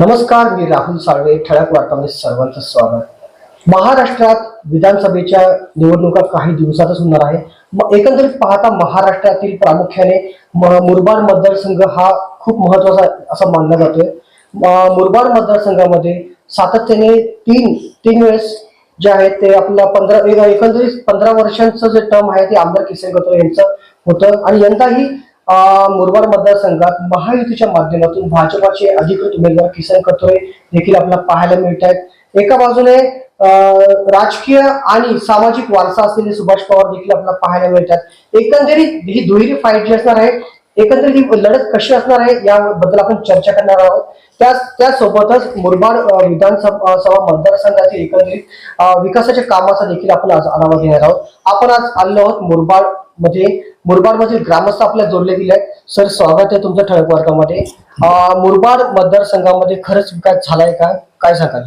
नमस्कार मी राहुल साळवे ठळक वार्तामध्ये सर्वांचं स्वागत. महाराष्ट्रात विधानसभेच्या निवडणुका काही दिवसातच होणार आहे. एकंदरीत पाहता महाराष्ट्रातील प्रामुख्याने म- मुरबाड मतदारसंघ हा खूप महत्त्वाचा असा मानला जातोय. मुरबाड मतदारसंघामध्ये सातत्याने तीन तीन वेळेस जे आहे ते आपल्या पंधरा एकंदरीत पंधरा वर्षांचं जे टर्म आहे ते आमदार किसन कटोरे यांचं होतं. आणि यंदाही मुरबाड मतदारसंघात महायुतीच्या माध्यमातून भाजपाचे अधिकृत उमेदवार किसन कथोरे देखील आपल्याला पाहायला मिळत आहेत एका बाजूने अं, राजकीय आणि सामाजिक वारसा असलेले सुभाष पवार देखील आपल्याला पाहायला मिळतात. एकंदरीत ही दुहेरी फाईट जी असणार आहे एकंदरीत ही लढत कशी असणार आहे याबद्दल आपण चर्चा करणार आहोत. त्या त्यासोबतच मुरबाड विधानसभा सभा मतदारसंघातील एकंदरीत विकासाच्या कामाचा देखील आपण आज आढावा घेणार आहोत. आपण आज आलो आहोत मुरबाडमध्ये मुरबाड मधील ग्रामस्थ आपल्या जोडले गेले आहेत. सर स्वागत आहे तुमच्या ठळक वार्तामध्ये. मुरबाड मतदारसंघामध्ये खरंच विकास झालाय का? काय सांगाल?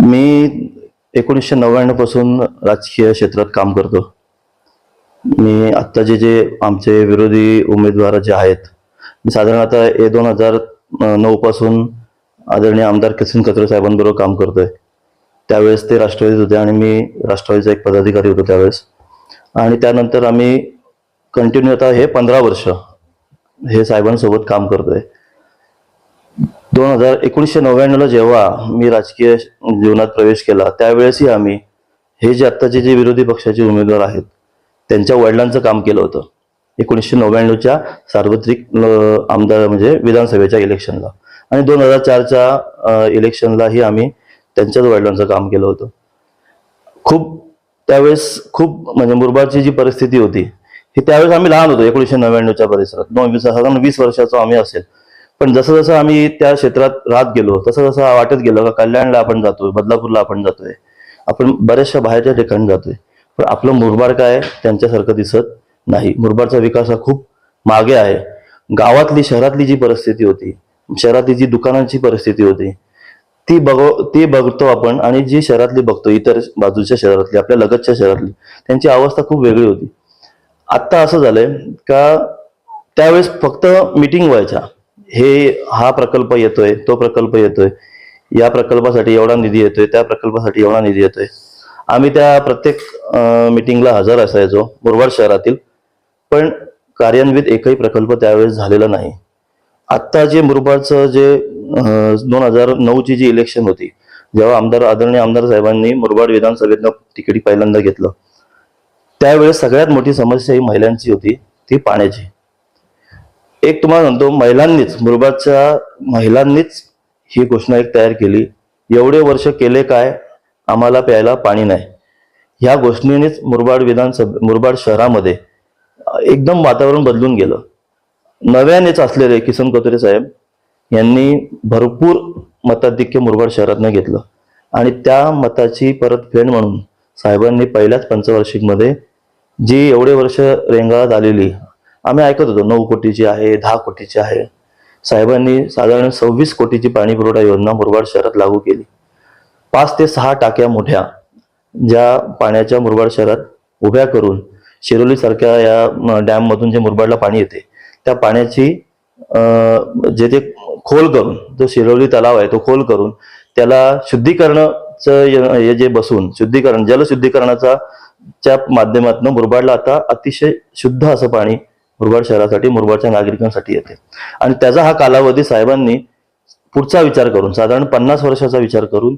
मी एकोणीसशे नव्याण्णवपासून राजकीय क्षेत्रात काम करतो. मी आत्ताचे जे आमचे विरोधी उमेदवार जे आहेत मी साधारण आता ए दोन हजार नऊ पासून आदरणीय आमदार किसन कत्रे साहेबांबरोबर काम करतोय. त्यावेळेस ते राष्ट्रवादीत होते आणि मी राष्ट्रवादीचा एक पदाधिकारी होतो त्यावेळेस. आणि त्यानंतर आम्ही कंटिन्यू आता हे पंधरा वर्ष हे साहेबांसोबत काम करतोय. दोन हजार एकोणीसशे नव्याण्णवला जेव्हा मी राजकीय जीवनात प्रवेश केला त्यावेळेसही आम्ही हे जे आत्ताचे जे विरोधी पक्षाचे उमेदवार आहेत त्यांच्या वडिलांचं काम केलं होतं. एकोणीसशे नव्याण्णवच्या सार्वत्रिक आमदार म्हणजे विधानसभेच्या इलेक्शनला. आणि दोन हजार चारच्या इलेक्शनलाही आम्ही त्यांच्याच वडिलांचं काम केलं होतं. खूप त्यावेळेस खूप म्हणजे मुरबाडची जी परिस्थिती होती ही त्यावेळेस आम्ही लहान होतो एकोणीसशे नव्याण्णवच्या परिसरात. दोन साधारण वीस वर्षाचो आम्ही असेल. पण जसं जसं आम्ही त्या क्षेत्रात राहत गेलो तसं तसं वाटत गेलो का कल्याणला आपण जातोय बदलापूरला आपण जातोय. आपण बऱ्याचशा बाहेरच्या ठिकाणी जातोय. पण आपलं मुरबाड काय त्यांच्यासारखं दिसत नाही. मुरबाडचा विकास हा खूप मागे आहे. गावातली शहरातली जी परिस्थिती होती शहरातली जी दुकानांची परिस्थिती होती ती बघ ती बघतो आपण आणि जी शहरातली बघतो इतर बाजूच्या शहरातली आपल्या लगतच्या शहरातली त्यांची अवस्था खूप वेगळी होती. आत्ता असं झालंय का त्यावेळेस फक्त मिटिंग व्हायच्या. हे हा प्रकल्प येतोय तो प्रकल्प येतोय. या प्रकल्पासाठी एवढा निधी येतोय त्या प्रकल्पासाठी एवढा निधी येतोय. आम्ही त्या प्रत्येक मिटिंगला हजर असायचो मुरबाड शहरातील. पण कार्यान्वित एकही प्रकल्प त्यावेळेस झालेला नाही. आत्ता जे मुरबाडचं जे दोन हजार नऊची जी इलेक्शन होती जेव्हा आमदार आदरणीय आमदार साहेबांनी मुरबाड विधानसभेतनं तिकीट पहिल्यांदा घेतलं. त्यावेळेस सगळ्यात मोठी समस्या ही महिलांची होती ती पाण्याची. एक तुम्हाला म्हणतो महिलांनीच मुरबाडच्या महिलांनीच ही घोषणा एक तयार केली. एवढे वर्ष केले काय आम्हाला प्यायला पाणी नाही. ह्या घोषणेनेच मुरबाड विधानसभा मुरबाड शहरामध्ये एकदम वातावरण बदलून गेलं. नव्यानेच असलेले किसन कोतरे साहेब यांनी भरपूर मताधिक्य मुरबाड शहरातनं घेतलं. आणि त्या मताची परतफेड म्हणून साहेबांनी पहिल्याच पंचवार्षिकमध्ये जी एवढे वर्ष रेंगाळत आलेली आम्ही ऐकत होतो नऊ कोटीची आहे दहा कोटीची आहे. साहेबांनी साधारण सव्वीस कोटीची पाणी पुरवठा योजना मुरबाड शहरात लागू केली. पाच ते सहा टाक्या मोठ्या ज्या पाण्याच्या मुरबाड शहरात उभ्या करून शिरोली सारख्या या डॅम मधून जे मुरबाडला पाणी येते त्या पाण्याची जे ते खोल करून जो शिरोली तलाव आहे तो खोल करून त्याला शुद्धीकरणाचं हे जे बसून शुद्धीकरण जलशुद्धीकरणाचा च्या माध्यमातून मुरबाडला आता अतिशय शुद्ध असं पाणी मुरबाड शहरासाठी मुरबाडच्या नागरिकांसाठी येते. आणि त्याचा हा कालावधी साहेबांनी पुढचा विचार करून साधारण पन्नास वर्षाचा विचार करून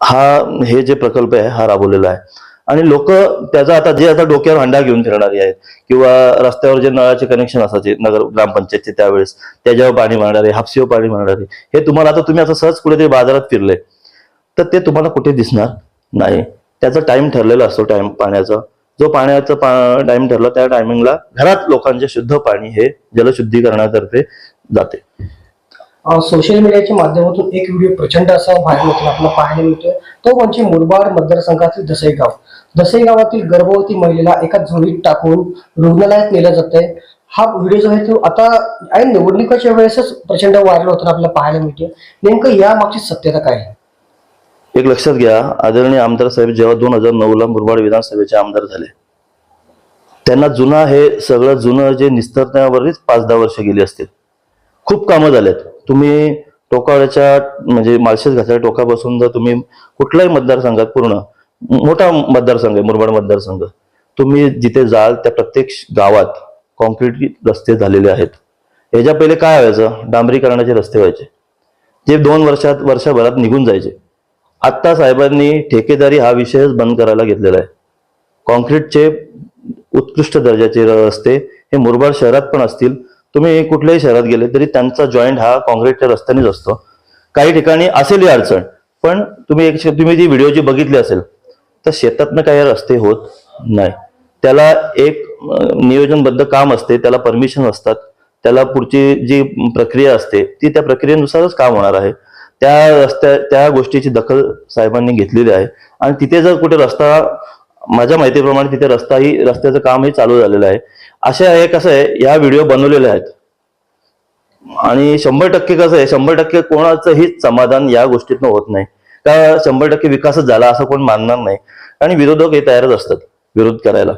हा हे जे प्रकल्प आहे हा राबवलेला आहे. आणि लोक त्याचा आता जे आता डोक्यावर हंडा घेऊन फिरणारी आहेत किंवा रस्त्यावर जे नळाचे कनेक्शन असायचे नगर ग्रामपंचायतचे त्यावेळेस त्याच्यावर पाणी मारणारे हापसीवर पाणी मारणारे हे तुम्हाला आता तुम्ही असं सहज कुठेतरी बाजारात फिरले तर ते तुम्हाला कुठे दिसणार नाही. त्याचा टाइम ठरलेला असतो टाइम पाण्याचा. जो पाण्याचा टाइम ठरला त्या टायमिंगला घरात लोकांचे शुद्ध पाणी हे जलशुद्धीकरणातर्फे जाते. सोशल मीडियाच्या माध्यमातून एक व्हिडिओ प्रचंड असा व्हायरल होतो आपल्याला पाहायला मिळतोय. तो म्हणजे मुरबाड मतदारसंघातील दसई गाव दसई गावातील गर्भवती महिलेला एका झोळीत टाकून रुग्णालयात नेलं जातंय. हा व्हिडिओ जो आहे तो आता आणि निवडणुकीच्या वेळेसच प्रचंड व्हायरल होताना आपल्याला पाहायला मिळतोय. नेमकं या मागची सत्यता काय आहे? एक लक्षात घ्या आदरणीय आमदार साहेब जेव्हा दोन हजार नऊ ला मुरबाड विधानसभेचे आमदार झाले त्यांना जुना हे सगळं जुनं जे निस्तरण्यावरच पाच दहा वर्ष गेली असतील. खूप कामं झालेत. तुम्ही टोकाळ्याच्या म्हणजे माळशेज घाटाच्या टोकापासून जर तुम्ही कुठल्याही मतदारसंघात पूर्ण मोठा मतदारसंघ आहे मुरबाड मतदारसंघ. तुम्ही जिथे जाल त्या प्रत्येक गावात कॉन्क्रीट रस्ते झालेले आहेत. याच्या पहिले काय व्हायचं? डांबरीकरणाचे रस्ते व्हायचे. जे दोन वर्षात वर्षभरात निघून जायचे. आत्ता साहेबांनी ठेकेदारी हा विषयच बंद करायला घेतलेला आहे. कॉन्क्रीटचे उत्कृष्ट दर्जाचे रस्ते हे मुरबाड शहरात पण असतील तुम्ही कुठल्याही शहरात गेले तरी त्यांचा जॉईंट हा कॉन्क्रीटच्या रस्त्यानेच असतो. काही ठिकाणी असेल ही अडचण पण तुम्ही एक तुम्ही जी व्हिडिओ जी बघितली असेल तर शेतातनं काही रस्ते होत नाही. त्याला एक नियोजनबद्ध काम असते त्याला परमिशन असतात त्याला पुढची जी प्रक्रिया असते ती त्या प्रक्रियेनुसारच काम होणार आहे. त्या रस्त्या त्या गोष्टीची दखल साहेबांनी घेतलेली आहे. आणि तिथे जर कुठे रस्ता माझ्या माहितीप्रमाणे तिथे रस्ताही रस्त्याचं कामही चालू झालेलं आहे. अशा हे कसं आहे या व्हिडिओ बनवलेले आहेत. आणि शंभर टक्के कसं आहे शंभर टक्के कोणाचंही समाधान या गोष्टीतनं होत नाही. का शंभर टक्के विकासच झाला असं कोण मानणार नाही. आणि विरोधक हे तयारच असतात विरोध करायला.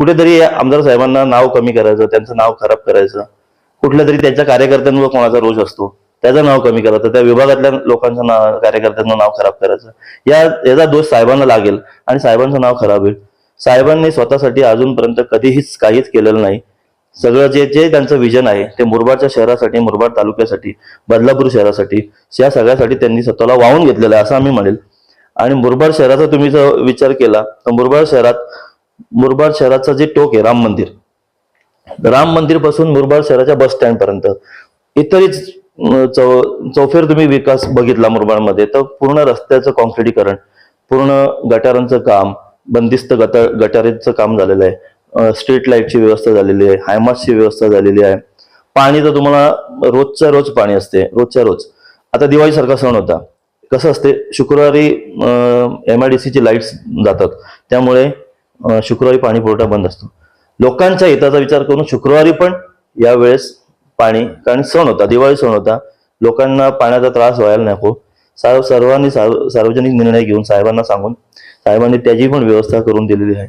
कुठेतरी आमदार साहेबांना नाव कमी करायचं त्यांचं नाव खराब करायचं. कुठल्या तरी त्यांच्या कार्यकर्त्यांवर कोणाचा रोष असतो त्याचं नाव कमी करायचं त्या विभागातल्या लोकांचं नाव कार्यकर्त्यांचं नाव खराब करायचं. या याचा दोष साहेबांना लागेल आणि साहेबांचं नाव खराब होईल. साहेबांनी स्वतःसाठी अजूनपर्यंत कधीहीच काहीच केलेलं नाही. सगळं जे जे त्यांचं विजन आहे ते मुरबाडच्या शहरासाठी मुरबाड तालुक्यासाठी बदलापूर शहरासाठी या सगळ्यासाठी त्यांनी स्वतःला वाहून घेतलेलं आहे असं आम्ही म्हणेल. आणि मुरबाड शहराचा तुम्ही जर विचार केला तर मुरबाड शहरात मुरबाड शहराचं जे टोक आहे राम मंदिर. राम मंदिरपासून मुरबाड शहराच्या बस स्टँड पर्यंत. इतरच चौ चौफेर तुम्ही विकास बघितला मुरबाडमध्ये तर पूर्ण रस्त्याचं कॉन्क्रिटीकरण पूर्ण गटारांचं काम बंदिस्त गटर गटारीचं काम झालेलं आहे. स्ट्रीट लाईटची व्यवस्था झालेली आहे. हायमासची व्यवस्था झालेली आहे. पाणी तर तुम्हाला रोजच्या रोज पाणी असते. रोजच्या रोज. आता दिवाळीसारखा सण होता. कसं असते? शुक्रवारी एम आय डी सीची लाईट्स जातात. त्यामुळे शुक्रवारी पाणी पुरवठा बंद असतो. लोकांच्या हिताचा विचार करून शुक्रवारी पण यावेळेस पाणी कारण सण होता. दिवाळी सण होता. लोकांना पाण्याचा त्रास व्हायला नको. सर्व सर्वांनी सार्व- सार्वजनिक निर्णय घेऊन साहेबांना सांगून साहेबांनी त्याची पण व्यवस्था करून दिलेली आहे.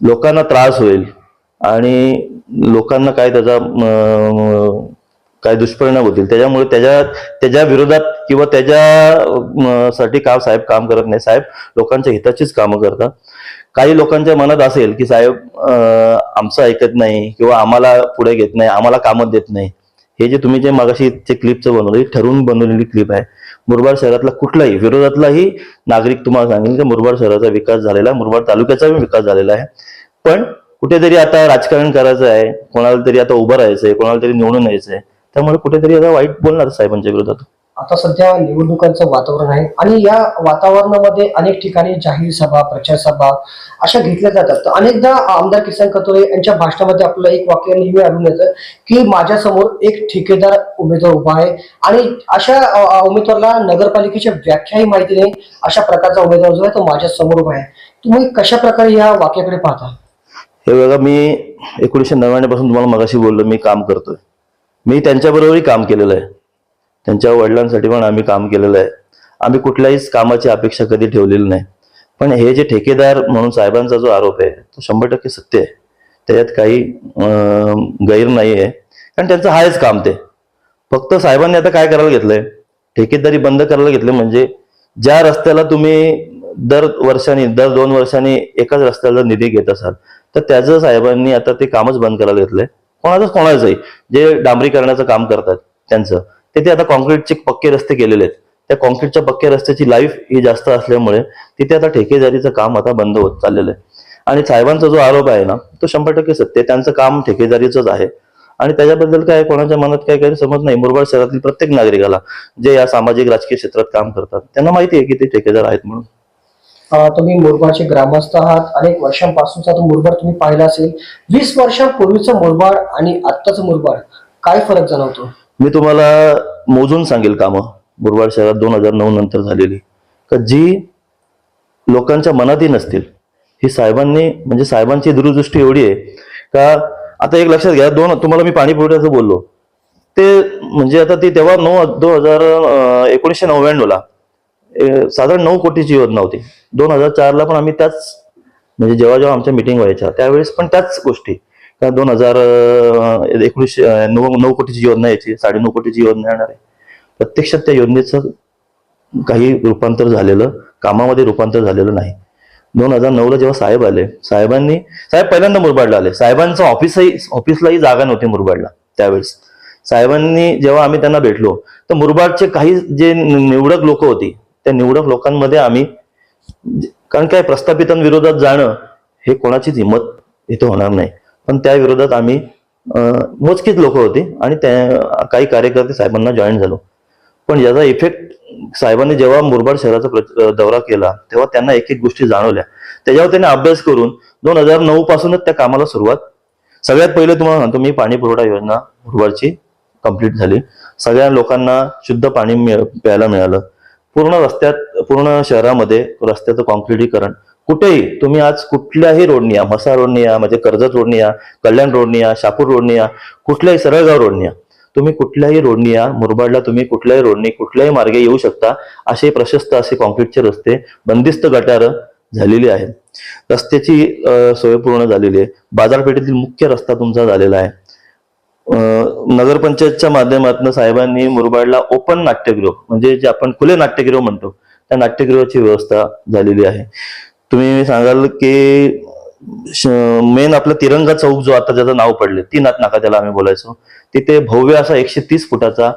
लोकांना त्रास होईल आणि लोकांना काय त्याचा काय दुष्परिणाम होतील. त्याच्यामुळे त्याच्या त्याच्या विरोधात किंवा त्याच्या अं, साठी काम साहेब काम करत नाही. साहेब लोकांच्या हिताचीच कामं करतात. काही लोकांच्या मनात असेल की साहेब आमचं ऐकत नाही किंवा आम्हाला पुढे घेत नाही आम्हाला कामं देत नाही. हे जे तुम्ही जे मागाशी जे क्लिपचं बनवलं ठरवून बनवलेली क्लिप आहे. मुरबाड शहरातला कुठलाही विरोधातलाही नागरिक तुम्हाला सांगेल की मुरबाड शहराचा विकास झालेला आहे मुरबाड तालुक्याचा विकास झालेला आहे. पण कुठेतरी आता राजकारण करायचं आहे कोणाला तरी आता उभं राहायचंय कोणाला तरी निवडून यायचंय त्यामुळे कुठेतरी आता वाईट बोलणार साहेबांच्या विरोधात. आता सध्या निवडणुकांचं वातावरण आहे आणि या वातावरणामध्ये अनेक ठिकाणी जाहीर सभा प्रचार सभा अशा घेतल्या जातात. तर अनेकदा आमदार किसन कतोरे यांच्या भाषणामध्ये आपलं एक वाक्य नेहमी आढळून येतं की माझ्यासमोर एक ठेकेदार उमेदवार उभा आहे आणि अशा उमेदवारला उमेदवाराला नगरपालिकेच्या व्याख्याही माहिती नाही अशा प्रकारचा उमेदवार जो आहे तो माझ्यासमोर उभा आहे. तुम्ही कशा प्रकारे या वाक्याकडे पाहता? हे बघा मी एकोणीसशे नव्याण्णवपासून तुम्हाला मगाशी बोललो मी काम करतोय. मी त्यांच्याबरोबरही काम केलेलं आहे. त्यांच्या वडिलांसाठी पण आम्ही काम केलेलं आहे. आम्ही कुठल्याहीच कामाची अपेक्षा कधी ठेवलेली नाही. पण हे जे ठेकेदार म्हणून साहेबांचा जो आरोप आहे तो शंभर टक्के सत्य आहे. त्याच्यात काही गैर नाही आहे कारण त्यांचं आहेच काम ते. फक्त साहेबांनी आता काय करायला घेतलंय? ठेकेदारी बंद करायला घेतले म्हणजे ज्या रस्त्याला तुम्ही दर वर्षांनी दर दोन वर्षांनी एकाच रस्त्याला जर निधी घेत असाल तर त्याचं साहेबांनी आता ते कामच बंद करायला घेतलंय. कोणाचंच कोणाचंही. जे डांबरीकरणाचं काम करतात त्यांचं. ते ते आता कॉन्क्रीटचे पक्के रस्ते केलेले आहेत. त्या कॉन्क्रीटच्या पक्क्या रस्त्याची लाईफ ही जास्त असल्यामुळे तिथे आता ठेकेदारीचं काम आता बंद होत चाललेलं आहे. आणि साहेबांचा जो आरोप आहे ना तो शंभर टक्के सत्य आहे. त्यांचं काम ठेकेदारीचंच आहे. आणि त्याच्याबद्दल काय कोणाच्या मनात काय काही समज नाही. मुरबाड शहरातील प्रत्येक नागरिकाला जे या सामाजिक राजकीय क्षेत्रात काम करतात त्यांना माहिती आहे की ते ठेकेदार आहेत म्हणून. तुम्ही मुरबाडचे ग्रामस्थ आहात. अनेक वर्षांपासूनचा तो मुरबाड तुम्ही पाहिला असेल. वीस वर्षांपूर्वीचं मुरबाड आणि आत्ताचं मुरबाड काय फरक जाणवतो? मी तुम्हाला मोजून सांगेल कामं. मुरबाड शहरात दोन हजार नऊ नंतर झालेली. का जी लोकांच्या मनातही नसतील ही साहेबांनी म्हणजे साहेबांची दूरदृष्टी एवढी आहे का आता एक लक्षात घ्या दोन तुम्हाला मी पाणी पुरवठ्याचं बोललो. ते म्हणजे आता ती तेव्हा नऊ दोन हजार एकोणीसशे नव्याण्णवला ए, साधारण नऊ कोटीची योजना होती. दोन हजार चारला पण आम्ही त्याच म्हणजे जेव्हा जेव्हा आमच्या मिटिंग व्हायच्या त्यावेळेस पण त्याच गोष्टी. का दोन हजार एकोणीसशे नऊ नऊ कोटीची योजना यायची साडेनऊ कोटीची योजना येणार आहे. प्रत्यक्षात त्या योजनेचं काही रूपांतर झालेलं कामामध्ये रूपांतर झालेलं नाही. दोन हजार नऊला जेव्हा साहेब आले साहेबांनी साहेब पहिल्यांदा मुरबाडला आले. साहेबांचं ऑफिसही ऑफिसलाही जागा नव्हती मुरबाडला त्यावेळेस. साहेबांनी जेव्हा आम्ही त्यांना भेटलो तर मुरबाडचे काही जे निवडक लोक होती त्या निवडक लोकांमध्ये आम्ही कारण काय प्रस्थापितांविरोधात जाणं हे कोणाचीच हिंमत इथं होणार नाही. पण त्या विरोधात आम्ही मोजकीच लोक होती आणि त्या काही कार्यकर्ते साहेबांना जॉईन झालो. पण याचा इफेक्ट साहेबांनी जेव्हा मुरबाड शहराचा दौरा केला तेव्हा त्यांना एक एक गोष्टी जाणवल्या. त्याच्यावर त्यांनी अभ्यास करून दोन हजार नऊ पासूनच त्या कामाला सुरुवात. सगळ्यात पहिले तुम्हाला सांगतो मी पाणी पुरवठा योजना मुरबाडची कंप्लीट झाली. सगळ्या लोकांना शुद्ध पाणी मिळ- प्यायला मिळालं. पूर्ण रस्त्यात पूर्ण शहरामध्ये रस्त्याचं कॉन्क्रिटीकरण कुठेही तुम्ही आज कुठल्याही रोडने या म्हसा रोडने या म्हणजे कर्जत रोडने या कल्याण रोडने या शापूर रोडने या कुठल्याही सरळगाव रोडने या तुम्ही कुठल्याही रोडने या मुरबाडला तुम्ही कुठल्याही रोडने कुठल्याही मार्गे येऊ शकता असे प्रशस्त असे कॉन्क्रीटचे रस्ते बंदिस्त गटारं झालेली आहेत. रस्त्याची सोय पूर्ण झालेली आहे. बाजारपेठेतील मुख्य रस्ता तुमचा झालेला आहे. नगरपंचायतच्या माध्यमातून साहेबांनी मुरबाडला ओपन नाट्यगृह म्हणजे जे आपण खुले नाट्यगृह म्हणतो त्या नाट्यगृहाची व्यवस्था झालेली आहे. तुम्ही सांगाल की मेन आपला तिरंगा चौक जो आता ज्याचं नाव पडले तीनाथ नाका त्याला आम्ही बोलायचो तिथे भव्य असा एकशे तीस फुटाचा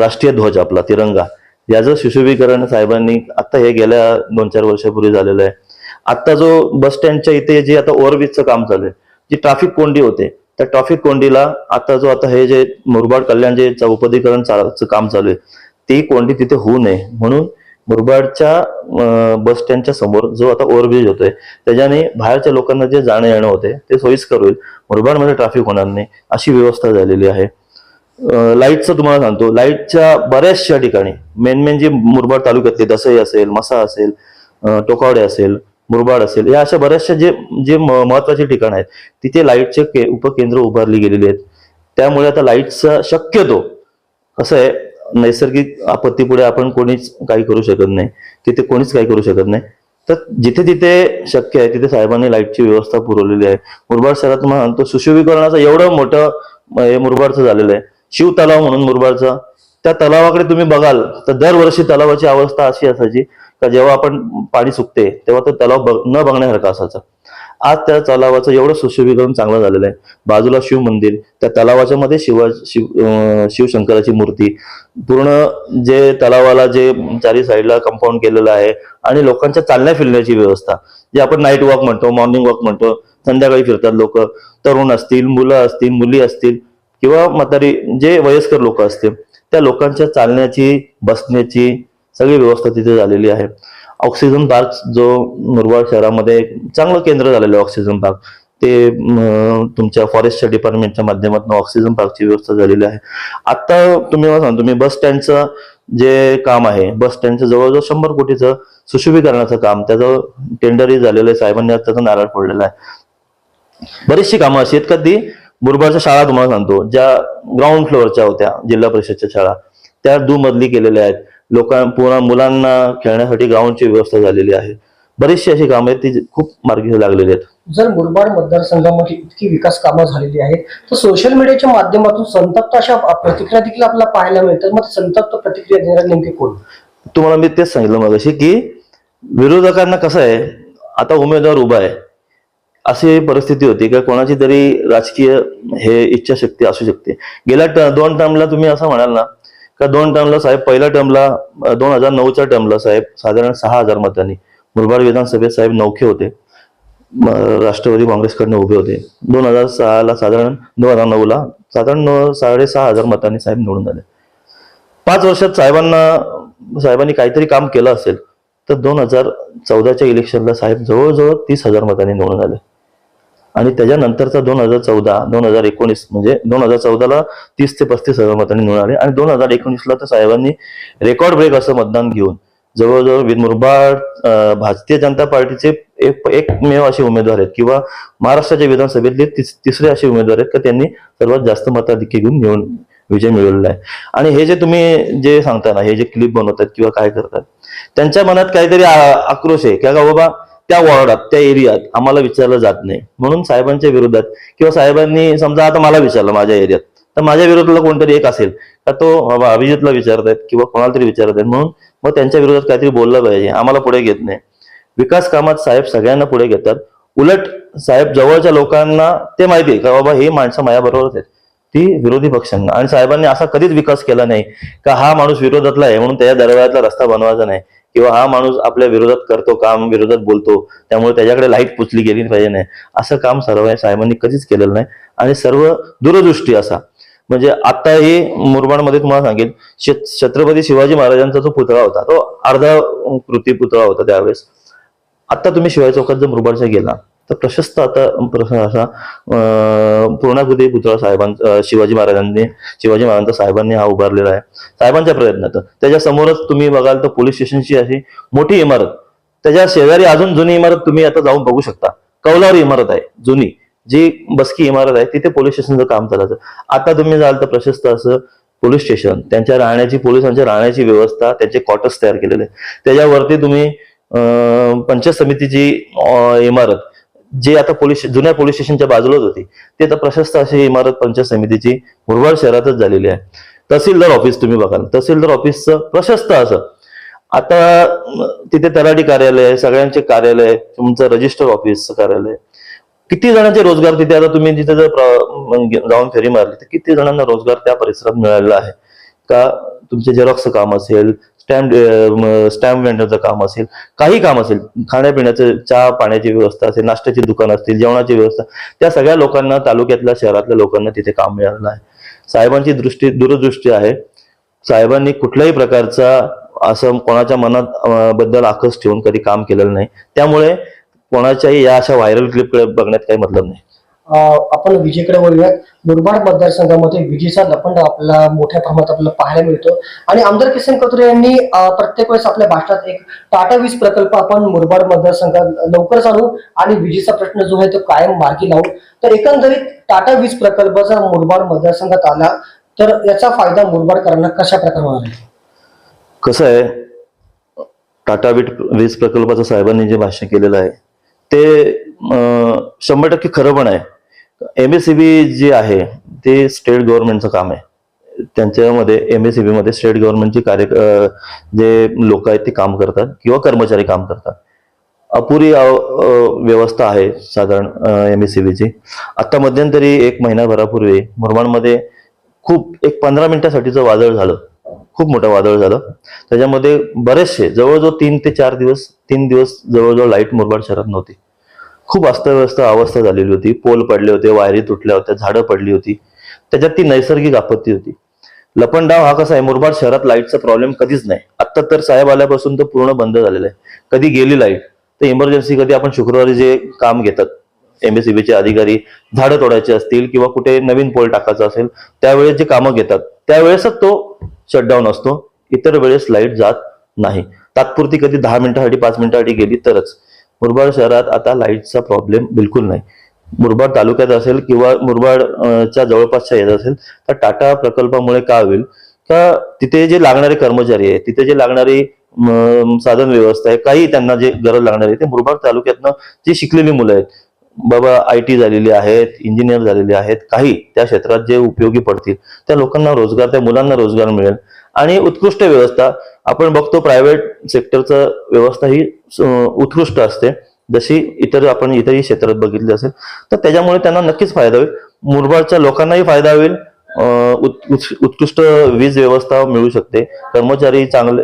राष्ट्रीय ध्वज आपला तिरंगा. याचं सुशोभीकरण साहेबांनी आता हे गेल्या दोन चार वर्षापूर्वी झालेलं आहे. आता जो बस स्टँडच्या इथे जे आता ओव्हरब्रिजचं काम चालू आहे जी ट्रॅफिक कोंडी होते त्या ट्रॅफिक कोंडीला आता जो आता हे जे मुरबाड कल्याण जे चौपदीकरण काम चालू आहे ती कोंडी तिथे होऊ नये. म्हणून मुरबाडच्या बस स्टँडच्या समोर जो आता ओव्हरब्रिज होतोय त्याच्याने बाहेरच्या लोकांना जे जाणं येणं होते ते सोयीस्कर होईल. मुरबाडमध्ये ट्रॅफिक होणार नाही अशी व्यवस्था झालेली आहे. लाईटचं तुम्हाला सांगतो. लाईटच्या बऱ्याचशा ठिकाणी मेन मेन जे मुरबाड तालुक्यातले दसई असेल मसा असेल टोकावडे असेल मुरबाड असेल या अशा बऱ्याचशा जे जे म- महत्त्वाचे ठिकाण आहेत तिथे लाईटचे के उपकेंद्र उभारली गेलेली आहेत. त्यामुळे आता लाईटचा शक्यतो असं आहे नैसर्गिक आपत्तीपुढे आपण कोणीच काही करू शकत नाही. तिथे कोणीच काही करू शकत नाही. तर जिथे जिथे शक्य आहे तिथे साहेबांनी लाईटची व्यवस्था पुरवलेली आहे. मुरबाड शहरात म्हणतो सुशोभीकरणाचं एवढं मोठं हे मुरबाडचं झालेलं आहे. शिव तलाव म्हणून मुरबाडचा. त्या तलावाकडे तुम्ही बघाल तर दरवर्षी तलावाची अवस्था अशी असायची का जेव्हा आपण पाणी सुकते तेव्हा तो तलाव बघ न बघण्यासारखा असायचा. आज त्या तलावाचं एवढं सुशोभीकरण चांगलं झालेलं आहे. बाजूला शिव मंदिर त्या तलावाच्या मध्ये शिवा शिव शिवशंकराची मूर्ती. पूर्ण जे तलावाला जे चारी साईडला कंपाऊंड केलेलं आहे आणि लोकांच्या चालण्या फिरण्याची व्यवस्था. जे आपण नाईट वॉक म्हणतो मॉर्निंग वॉक म्हणतो संध्याकाळी फिरतात लोक. तरुण असतील मुलं असतील मुली असतील किंवा म्हातारी जे वयस्कर लोक असतील त्या लोकांच्या चालण्याची बसण्याची सगळी व्यवस्था तिथे झालेली आहे. ऑक्सिजन पार्क जो मुरबाड शहरामध्ये एक चांगलं केंद्र झालेलं आहे ऑक्सिजन पार्क. ते तुमच्या फॉरेस्टच्या डिपार्टमेंटच्या माध्यमातून ऑक्सिजन पार्कची व्यवस्था झालेली आहे. आता तुम्ही मला सांगतो मी बस स्टँडचं जे काम आहे बस स्टँडचं जवळजवळ शंभर कोटीचं सुशोभीकरणाचं काम त्याचं टेंडरही झालेलं आहे साहेबांनी त्याचा नारळ फोडलेला आहे. बरीचशी कामं अशी आहेत का ती? शाळा तुम्हाला सांगतो ज्या ग्राउंड फ्लोअरच्या होत्या जिल्हा परिषदच्या शाळा त्या दुमधली केलेल्या आहेत. लोकां पुन्हा मुलांना खेळण्यासाठी ग्राउंडची व्यवस्था झालेली आहे. बरीचशी अशी कामं आहेत ती खूप मार्गी लागलेली आहेत. जर मुरबाड मतदारसंघामध्ये इतकी विकास कामं झालेली आहेत तर सोशल मीडियाच्या माध्यमातून संतप्त अशा प्रतिक्रिया देखील आपल्याला पाहायला मिळतात. मग संतप्त प्रतिक्रिया देणारे नेमके कोण? तुम्हाला मी तेच सांगितलं मग की विरोधकांना कसं आहे आता उमेदवार उभा आहे. अशी परिस्थिती होती का कोणाची तरी राजकीय हे इच्छाशक्ती असू शकते. गेल्या दोन टर्मला तुम्ही असं म्हणाल ना का दोन टर्मला साहेब पहिल्या टर्मला दोन हजार नऊच्या टर्मला साहेब साधारण सहा हजार मतांनी मुरबाड विधानसभेत साहेब नौखे होते. राष्ट्रवादी काँग्रेसकडनं उभे होते. दोन हजार सहाला साधारण दोन हजार नऊला साधारण नऊ- साडेसहा हजार मतांनी साहेब निवडून आले. पाच वर्षात साहेबांना साहेबांनी काहीतरी काम केलं असेल तर दोन हजार चौदाच्या इलेक्शनला साहेब जवळजवळ तीस हजार मतांनी निवडून आले. आणि त्याच्यानंतरचा दोन हजार चौदा दोन हजार एकोणीस म्हणजे दोन हजार चौदाला तीस ते पस्तीस हजार मतांनी निवडून आले. आणि दोन हजार एकोणीसला तर साहेबांनी रेकॉर्ड ब्रेक असं मतदान घेऊन जवळजवळ वि- मुरबाड भारतीय जनता पार्टीचे एक एकमेव असे उमेदवार आहेत किंवा महाराष्ट्राच्या विधानसभेतले तिसरे असे उमेदवार आहेत का त्यांनी सर्वात जास्त मताधिक्य घेऊन निवडून विजय मिळवलेला आहे. आणि हे जे तुम्ही जे सांगता ना हे जे क्लिप बनवतात किंवा काय करतात त्यांच्या मनात काहीतरी आक्रोश आहे. का बाबा त्या वॉर्डात त्या एरियात आम्हाला विचारलं जात नाही. म्हणून साहेबांच्या विरोधात किंवा साहेबांनी समजा आता मला विचारलं माझ्या एरियात तर माझ्या विरोधाला कोणतरी एक असेल का तो बाबा अभिजितला विचारत आहेत किंवा कोणाला तरी विचारत आहेत म्हणून मग त्यांच्या विरोधात काहीतरी बोललं पाहिजे. आम्हाला पुढे घेत नाही. विकास कामात साहेब सगळ्यांना पुढे घेतात. उलट साहेब जवळच्या लोकांना ते माहिती आहे का बाबा हे माणसं माझ्याबरोबरच आहेत. ती विरोधी पक्षांना. आणि साहेबांनी असा कधीच विकास केला नाही का हा माणूस विरोधातला आहे म्हणून त्याच्या दरवाजातला रस्ता बनवायचा नाही. किंवा हा माणूस आपल्या विरोधात करतो काम विरोधात बोलतो त्यामुळे त्याच्याकडे लाइट पुचली गेली पाहिजे नाही. असं काम सर्व साहेबांनी कधीच केलेलं नाही. आणि सर्व दूरदृष्टी असा. म्हणजे आताही मुरबाडमध्ये तुम्हाला सांगेल छत्रपती शिवाजी महाराजांचा जो पुतळा होता तो अर्धा कृती पुतळा होता त्यावेळेस. आता तुम्ही शिवाजी चौकात जर मुरबाडच्या गेला तर प्रशस्त आता असा पूर्णाकृती पुतळा साहेबांचा शिवाजी महाराजांनी शिवाजी महाराजांचा साहेबांनी हा उभारलेला आहे. साहेबांच्या प्रयत्नात. त्याच्या समोरच तुम्ही बघाल तर पोलीस स्टेशनची अशी मोठी इमारत. त्याच्या शेजारी अजून जुनी इमारत तुम्ही आता जाऊन बघू शकता. कौलावर इमारत आहे जुनी. जी बसकी इमारत आहे तिथे पोलीस स्टेशनचं काम चालायचं. आता तुम्ही जाल तर प्रशस्त असं पोलीस स्टेशन त्यांच्या राहण्याची पोलिसांच्या राहण्याची व्यवस्था त्यांचे क्वार्टर्स तयार केलेले. त्याच्यावरती तुम्ही अं, पंचायत समितीची इमारत जे आता पोलीस जुन्या पोलीस स्टेशनच्या बाजूलाच होती. ते आता प्रशस्त अशी इमारत पंचायत समितीची मुरबाड शहरातच झालेली आहे. तहसीलदार ऑफिस तुम्ही बघाल तहसीलदार ऑफिसचं प्रशस्त असं. आता तिथे तलाठी कार्यालय आहे सगळ्यांचे कार्यालय तुमचं रजिस्टर ऑफिसचं कार्यालय. किती जणांचे रोजगार तिथे? आता तुम्ही जिथे जर जाऊन फेरी मारली तर किती जणांना रोजगार त्या परिसरात मिळालेला आहे? का तुमचे झेरॉक्सचं काम असेल स्टॅम्प स्टॅम्प वेंडरचं काम असेल काही काम असेल खाण्यापिण्याचं चहा पाण्याची व्यवस्था असेल नाश्त्याची दुकान असतील जेवणाची व्यवस्था त्या सगळ्या लोकांना तालुक्यातल्या शहरातल्या लोकांना तिथे काम मिळालेलं आहे साहेबांची दृष्टी दूरदृष्टी आहे. साहेबांनी कुठल्याही प्रकारचा असं कोणाच्या मनात बद्दल आकस ठेवून कधी काम केलेलं नाही. त्यामुळे कोणाच्याही या अशा व्हायरल क्लिपकडे बघण्यात काही मतलब नाही. आपण विजेकडे वळूयात मुरबाड मतदारसंघामध्ये विजेचा लपंड आपल्याला मोठ्या प्रमाणात आपल्याला पाहायला मिळतो. आणि आमदार किसन कथोरे यांनी प्रत्येक वेळेस आपल्या भाषणात एक टाटा वीज प्रकल्प आपण मुरबाड मतदारसंघात लवकरच आणू आणि विजेचा प्रश्न जो आहे तो कायम मार्गी लावू तर एकंदरीत टाटा वीज प्रकल्प जर मुरबाड मतदारसंघात आला तर याचा फायदा मुरबाडकरांना कशा प्रकारे होणार आहे? कसं आहे टाटा वीट वीज प्रकल्पाचं साहेबांनी जे भाष्य केलेलं आहे ते शंभर टक्के खरं पण आहे. M S C B J आहे ते स्टेट गव्हर्नमेंटचं काम आहे. त्यांच्यामध्ये एम एस सी बीमध्ये स्टेट गव्हर्नमेंटचे कार्य जे लोक आहेत ते काम करतात किंवा कर्मचारी काम करतात. अपुरी व्यवस्था आहे साधारण एम एस सी बीची आता मध्यंतरी एक महिनाभरापूर्वी मुरबाडमध्ये खूप एक पंधरा मिनिटासाठीचं वादळ झालं. खूप मोठं वादळ झालं. त्याच्यामध्ये बरेचसे जवळजवळ तीन ते चार दिवस तीन दिवस जवळजवळ लाइट मुरबाड शहरात नव्हती. खूप अस्तव्यस्त अवस्था झालेली होती. पोल पडले होते वायरी तुटल्या होत्या झाडं पडली होती. त्याच्यात ती नैसर्गिक आपत्ती होती. लपंडाव हा कसा आहे? मुरबाड शहरात लाईटचा प्रॉब्लेम कधीच नाही. आत्ता तर साहेब आल्यापासून तर पूर्ण बंद झालेला आहे. कधी गेली लाइट? तर इमर्जन्सी कधी आपण शुक्रवारी जे काम घेतात एमएससीबीचे अधिकारी झाडं तोडायचे असतील किंवा कुठे नवीन पोल टाकायचा असेल त्यावेळेस जे कामं घेतात त्यावेळेसच तो शटडाऊन असतो. इतर वेळेस लाइट जात नाही. तात्पुरती कधी दहा मिनिटासाठी पाच मिनिटासाठी गेली तरच. मुरबाड शहरात आता लाईटचा प्रॉब्लेम बिलकुल नाही. मुरबाड तालुक्यात असेल किंवा मुरबाडच्या जवळपासच्या येत असेल तर टाटा प्रकल्पामुळे काय होईल? का तिथे जे लागणारे कर्मचारी आहे तिथे जे लागणारी साधन व्यवस्था आहे काही त्यांना जे गरज लागणार आहे ते मुरबाड तालुक्यातनं जी शिकलेली मुलं आहेत बाबा आय टी झालेली आहेत इंजिनियर झालेले आहेत काही त्या क्षेत्रात जे उपयोगी पडतील त्या लोकांना रोजगार त्या मुलांना रोजगार मिळेल. आणि उत्कृष्ट व्यवस्था. आपण बघतो प्रायव्हेट सेक्टरचं व्यवस्था ही उत्कृष्ट असते. जशी इतर आपण इतरही क्षेत्रात बघितली असेल तर त्याच्यामुळे त्यांना नक्कीच फायदा होईल. मुरबाडच्या लोकांनाही फायदा होईल. उत्- उत्- उत्कृष्ट वीज व्यवस्था मिळू शकते. कर्मचारी चांगले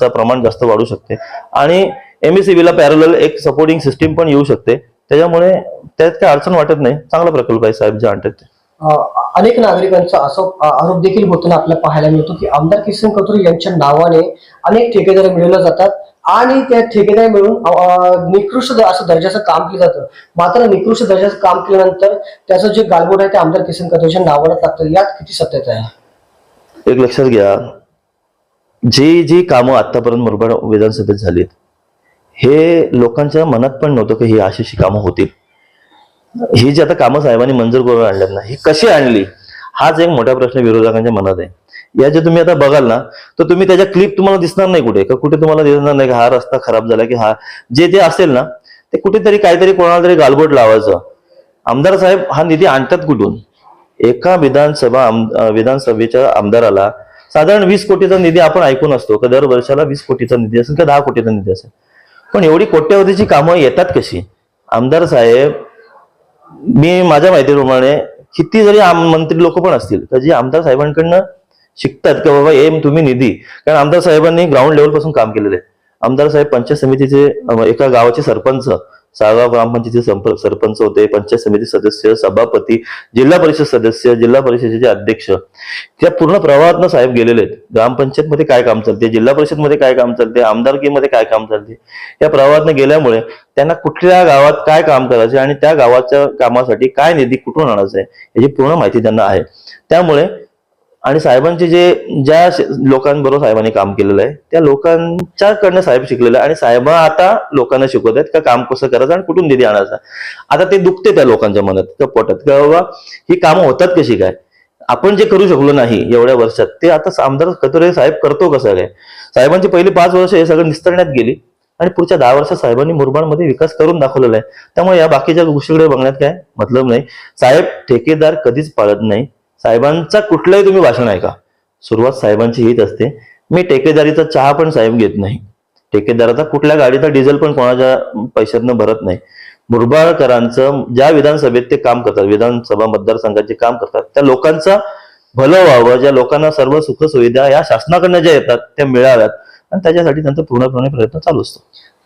चा प्रमाण जास्त वाढू शकते. आणि एमएससीबीला पॅरल एक सपोर्टिंग सिस्टीम पण येऊ शकते. त्याच्यामुळे त्यात काही अडचण वाटत नाही. चांगला प्रकल्प आहे साहेब जे आणतात ते. अनेक नागरिकांचा असं आरोप देखील होताना आपल्याला पाहायला मिळतो की आमदार किसन कथोर यांच्या नावाने अनेक ठेकेदार मिळवल्या जातात आणि त्या ठेकेदार मिळून निकृष्ट द- असं दर्जाचं काम केलं जातं. मात्र निकृष्ट दर्जाचं काम केल्यानंतर त्याचं जे गालबोट आहे ते आमदार किसन कथोरेच्या नावाला लागतं. यात किती सत्यता आहे? एक लक्षात घ्या. जी जी कामं आतापर्यंत मुरबाड विधानसभेत झालीत हे लोकांच्या मनात पण नव्हतं की ही अशी अशी कामं होतील. ही जी आता कामं साहेबांनी मंजूर करून आणल्यात ना ही कशी आणली? हाच एक मोठा प्रश्न विरोधकांच्या मनात आहे. या जे तुम्ही आता बघाल ना तर तुम्ही त्याच्या क्लिप तुम्हाला दिसणार नाही कुठे का कुठे तुम्हाला दिसणार नाही की हा रस्ता खराब झाला की हा जे जे असेल ना ते कुठेतरी काहीतरी कोणाला तरी गालबोट लावायचं. आमदार साहेब हा निधी आणतात कुठून? एका विधानसभा आम- विधानसभेच्या आमदाराला साधारण वीस कोटीचा निधी आपण ऐकून असतो का दर वर्षाला वीस कोटीचा निधी असेल का दहा कोटीचा निधी असेल. पण एवढी कोट्यवधीची कामं येतात कशी? आमदार साहेब मी माझ्या माहितीप्रमाणे किती जरी आम- मंत्री लोक पण असतील तर जे आमदार साहेबांकडनं शिकतात की बाबा एम तुम्ही निधी कारण आमदार साहेबांनी ग्राउंड लेवलपासून काम केलेलं आहे. आमदार साहेब पंचायत समितीचे एका गावाचे सरपंच साळगाव ग्रामपंचायतीचे सरपंच होते पंचायत समिती सदस्य सभापती जिल्हा परिषद सदस्य जिल्हा परिषदेचे अध्यक्ष. त्या पूर्ण प्रवाहातनं साहेब गेलेले आहेत. ग्रामपंचायत मध्ये काय काम चालते जिल्हा परिषदमध्ये काय काम चालते आमदारकीमध्ये काय काम चालते? या प्रवाहातनं गेल्यामुळे त्यांना कुठल्या गावात काय काम करायचे आणि त्या गावाच्या कामासाठी काय निधी कुठून आणायचा आहे याची पूर्ण माहिती त्यांना आहे. त्यामुळे आणि साहेबांचे जे ज्या लोकांबरोबर साहेबांनी काम केलेलं आहे त्या लोकांच्याकडनं साहेब शिकलेलं आहे आणि साहेब आता लोकांना शिकवत आहेत का काम कसं करायचं आणि कुठून निधी आणायचा. आता ते दुखते त्या लोकांच्या मनात का पोटात का बाबा ही कामं होतात कशी काय? आपण जे करू शकलो नाही एवढ्या वर्षात ते आता आमदार कतोरे साहेब करतो कसं काय? साहेबांची पहिली पाच वर्ष हे सगळं निस्तरण्यात गेली आणि पुढच्या दहा वर्षात साहेबांनी मुरबाडमध्ये विकास करून दाखवलेला आहे. त्यामुळे या बाकीच्या गोष्टीकडे बघण्यात काय मतलब नाही. साहेब ठेकेदार कधीच पाळत नाही. साहेबांचा कुठलंही तुम्ही भाषण ऐका. सुरुवात साहेबांची हीच असते. मी ठेकेदारीचा चहा पण साहेब घेत नाही. ठेकेदाराचा कुठल्या गाडीचा डिझेल पण कोणाच्या पैशातनं भरत नाही. मुरबाळकरांचं ज्या विधानसभेत ते काम करतात विधानसभा मतदारसंघात जे काम करतात त्या लोकांचं भलं व्हावं ज्या लोकांना सर्व सुख सुविधा या शासनाकडनं ज्या येतात त्या मिळाव्यात. आणि त्याच्यासाठी त्यांचा पूर्णपणे प्रयत्न चालू असतो.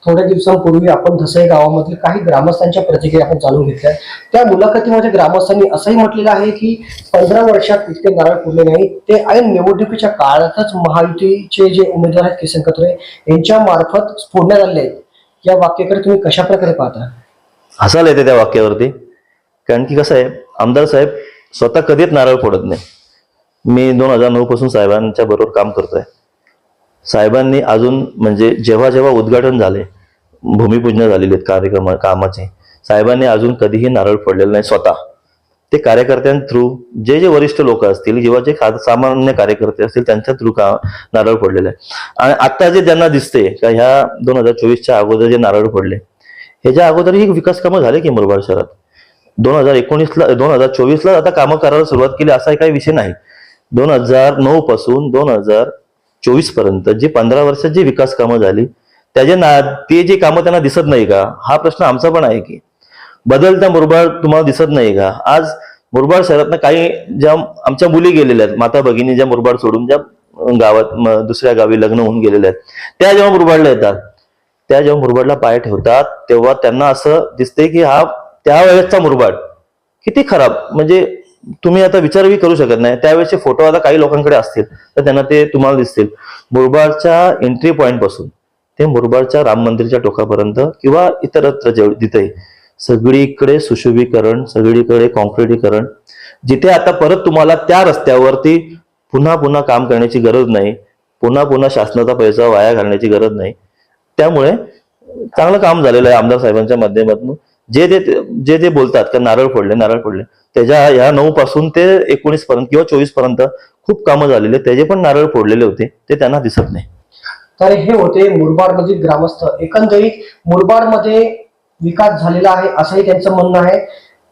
थोड्या दिवसांपूर्वी आपण धसई गावामधील काही ग्रामस्थांच्या प्रतिक्रिया आपण जाणून घेतल्या. त्या मुलाखतीमध्ये ग्रामस्थांनी असंही म्हटलेलं आहे की पंधरा वर्षात इतके नारळ पुरले नाही ते ऐन निवडणुकीच्या काळातच महायुतीचे जे उमेदवार आहेत किसन कत्रे यांच्या मार्फत फोडण्यात आले आहेत. या वाक्याकडे तुम्ही कशा प्रकारे पाहता? हसायला येते त्या वाक्यावरती. कारण की कसं आहे आमदार साहेब स्वतः कधीच नारळ फोडत नाही. मी दोन हजार नऊ पासून साहेबांच्या बरोबर काम करतोय. साहेबांनी अजून म्हणजे जेव्हा जेव्हा उद्घाटन झाले भूमिपूजन झालेले आहेत कार्यक्रम कामाचे साहेबांनी अजून कधीही नारळ फोडलेलं नाही स्वतः. ते कार्यकर्त्यां थ्रू जे जे वरिष्ठ लोक असतील किंवा जे सामान्य कार्यकर्ते असतील त्यांच्या थ्रू का नारळ फोडलेले आहे आणि आता जे ज्यांना दिसते का ह्या दोन हजार चोवीसच्या अगोदर जे नारळ फोडले ह्याच्या अगोदर ही विकास कामं झाले की मुरबाड शहरात. दोन हजार एकोणीसला दोन हजार चोवीसला आता कामं करायला सुरुवात केली असा काही विषय नाही. दोन हजार नऊ पासून दोन हजार चोवीसपर्यंत जे पंधरा वर्षात जे विकास कामं झाली त्याचे ना ते जे कामं त्यांना दिसत नाही का? हा प्रश्न आमचा पण आहे की. बदलत्या मुरबाड तुम्हाला दिसत नाही का? आज मुरबाड शहरातनं काही ज्या आमच्या मुली गेलेल्या आहेत माता भगिनी ज्या मुरबाड सोडून ज्या गावात दुसऱ्या गावी लग्न होऊन गेलेल्या आहेत त्या जेव्हा मुरबाडला येतात त्या जेव्हा मुरबाडला पाय ठेवतात तेव्हा त्यांना असं दिसतंय की हा त्या वेळेसचा मुरबाड किती खराब. म्हणजे तुम्ही आता विचारही करू शकत नाही. त्यावेळेसचे फोटो आता काही लोकांकडे असतील तर त्यांना ते तुम्हाला दिसतील. मुरबाडच्या एंट्री पॉईंटपासून ते मुरबाडच्या राम मंदिरच्या टोकापर्यंत किंवा इतरत्र जेव- सगळीकडे सुशोभीकरण सगळीकडे कॉन्क्रिटीकरण जिथे आता परत तुम्हाला त्या रस्त्यावरती पुन्हा पुन्हा काम करण्याची गरज नाही पुन्हा पुन्हा शासनाचा पैसा वाया घालण्याची गरज नाही त्यामुळे चांगलं काम झालेलं आहे आमदार साहेबांच्या माध्यमातून. जे जे जे जे बोलतात का नारळ फोडले नारळ फोडले. त्याच्या या नऊ पासून ते एकोणीस पर्यंत किंवा चोवीसपर्यंत खूप कामं झालेले त्याचे पण नारळ फोडलेले होते. ते त्यांना दिसत नाही. तर हे होते मुरबाड मधील ग्रामस्थ. एकंदरीत मुरबाडमध्ये विकास झालेला आहे असंही त्यांचं म्हणणं आहे.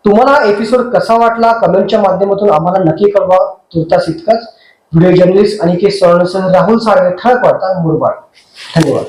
तुम्हाला एपिसोड कसा वाटला? कमेंटच्या माध्यमातून आम्हाला नक्की कळवा. तुर्तास इतकंच. व्हिडिओ जर्नलिस्ट अनिकेत सवर्णसह राहुल साळवे ठळक वार्ता मुरबाड. धन्यवाद.